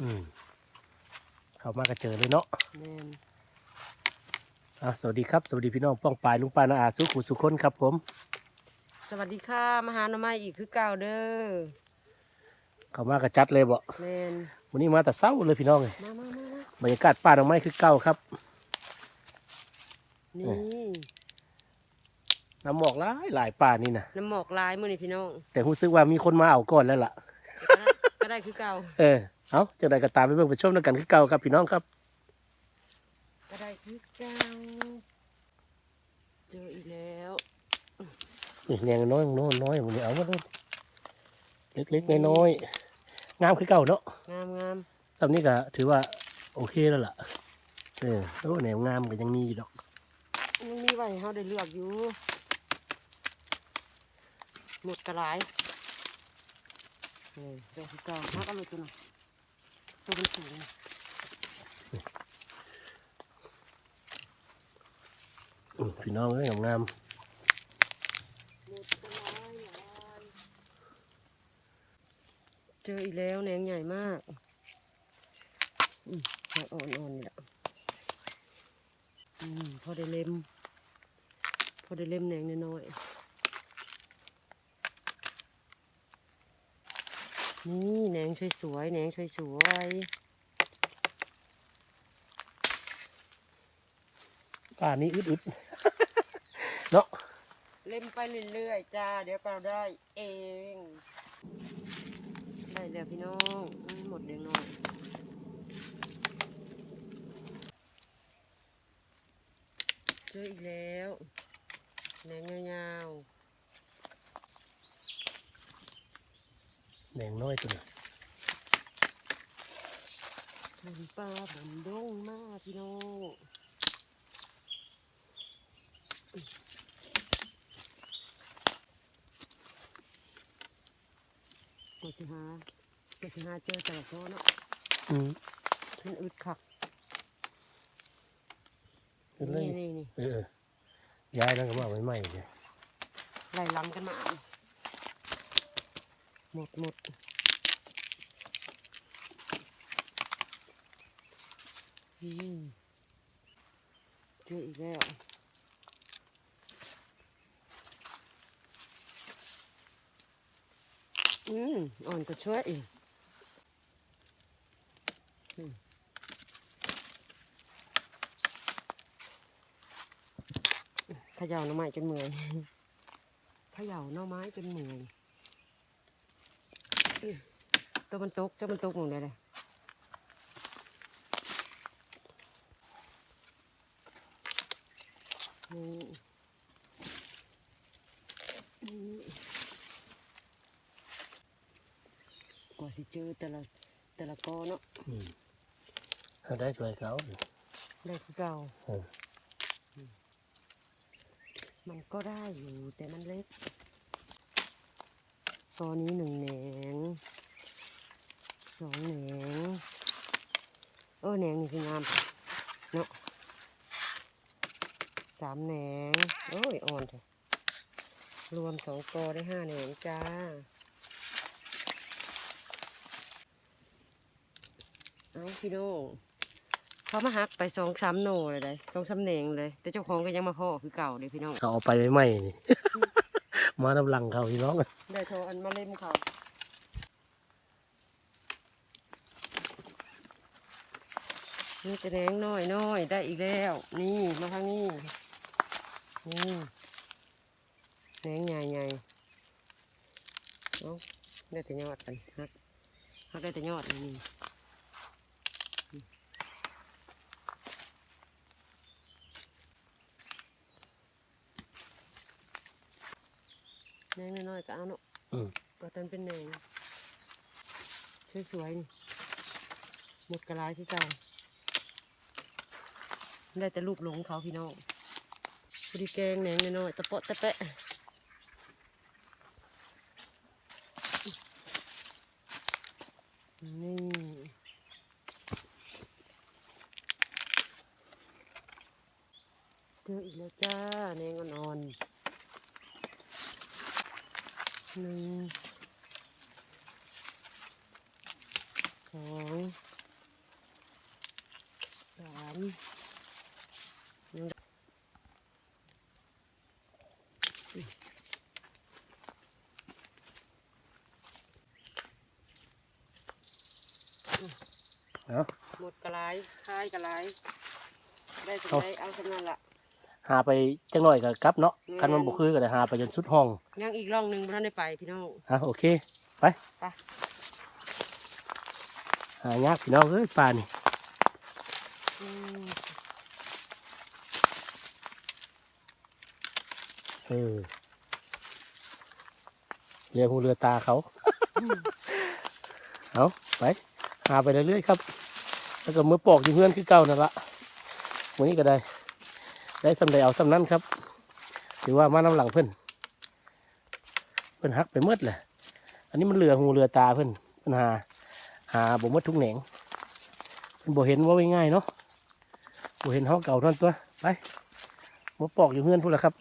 อืมเข้ามาก็เจอเลยเนาะแม่นอะสวัสดีครับ สวัสดีพี่น้องป้องปลายลุงปลายนาอาสุขุสุคนครับผม สวัสดีค่ะมาหาหน่อไม้อีกคือเก่าเด้อเข้ามาก็จัดเลยบ่แม่นวันนี้มาแต่เศร้าเลยพี่น้องเลยมามามามาบรรยากาศป่าดอกไม้คือเก่าครับ นี่น้ำหมอกหลายหลายป่านี่นะน้ำหมอกลายมื้อนี่พี่น้องแต่รู้สึกว่ามีคนมาเอาก่อนแล้วล่ะก็ ได้คือเก่าเออเอาจังใดก็ตามไปเบิ่งไปชมด้วยกันคือเก่าครับพี่น้องครับก็ได้คือเก่าเจออีกแล้วนี่แนงน้อยน้อยน้อยวันนี้เอามาเลยเล็กๆน้อยๆงามคือเก่าเนาะงามงามสำนี้ก็ถือว่าโอเคแล้วล่ะเออโอ้แนวงามก็ยังมีอยู่ดอกยังมีไว้ให้เฮาได้เลือกอยู่หมดกระไร นี่เจอคือเก่ามาก็เลยตัวน่ะตัวมันสูงพี่น้องเอ้ยงามเจออีกแล้วแหนงใหญ่มากอืมอ่อนๆนี่แหละอืมพอได้เล็ม พอได้เล็มแหนงน้อยๆ นี่แหนงสวยๆแหนงสวยๆป่านี้อึดๆ เนาะๆเล็มไปเรื่อยๆจ้า เดี๋ยวก็ได้เอง ได้แล้วพี่น้องอืมหมดแดงน้อยเจออีกแล้วแหนงยาว แหนงน้อยตัวน่ะๆมันปลาบนดงมากพี่น้องกว่าจะหากว่าจะหาเจอแต่ละตัวเนาะอืมมันอึดขักขึ้นเลยนี่นี่นี่เออย้ายแล้วก็มาเอาไว้ใหม่เลยไล่ล้ำกันมาอะ หมดหมดอืมเจออีกแล้วอืมอ่อนก็ช่วยอีกขย่าหน่อไม้จนเมื่อยขย่าหน่อไม้จนเมื่อย ตัวมันตกตัวมันตกหมดเลยเลยกว่าสิเจอแต่ละแต่ละกอเนาะเอาได้ช่วยเขาได้คือเก่ามันก็ได้อยู่แต่มันเล็ก กอนนี้หนึ่งแหนงสองแหนงเออแหนงนี่คืองามเนาะสามแหนงโอ้ยอ่อนเถอะรวมสองกอได้ห้าแหนงจ้าเอาพี่โน่เขามาหักไปสองสามโนเลยเลยสองสามแหนงเลย แต่เจ้าของก็ยังมาพ่อคือเก่าเลยพี่น้องเขาเอาไปไว้ใหม่นี่ มาน้ำลังเขาพี่น้องได้โทรอันมาเล่มเขานี่แตแดงน้อยน้อยได้อีกแล้ว นี่มาทางนี้นี่แดงใหญ่ใหญ่เอาได้แต่ยอดกันฮักฮักได้แต่ยอดนี่ แดงน้อยๆก็เอาเนาะอืมก็ตันเป็นแหนงสวยๆนี่หมดกระลายที่เก่าได้แต่รูปหลงเขาพี่น้องพอดีแกงแหนงน้อยๆตะเปาะตะแปะนี่เจออีกแล้วจ้าแหนงอ่อนๆ หนึ่งสองสามเอาหมดกระไรคายกระไรได้สำไรเอาสำนันละ หาไปจังหน่อยกับกลับเนาะอืมคันมันบ่คือก็ได้หาไปจนสุดห้องยังอีกร่องหนึ่งบ่ท่านได้ไปพี่น้องอะโอเค ไปไป หายากพี่น้องเอ้ยปลานี่อืมเออเรือหูเรือตาเขา เอาไป หาไปเรื่อยๆครับ แล้วก็มือปอกอยู่เพื่อนคือเก่านั่นละวันนี้ก็ได้ ได้สำเร็จเอาสำนั้นครับถือว่ามาน้ำหลังเพื่อนเพื่อนหักไปเมืดแหละอันนี้มันเรือหูเรือตาเพื่อนเพื่อนหา หาบ่หมดทุกแหนงเพิ่นบ่เห็นว่าง่ายเนาะบ่เห็นห้องเก่าท่านตัวไปมือปอกอยู่เพื่อนพูดแล้วครับ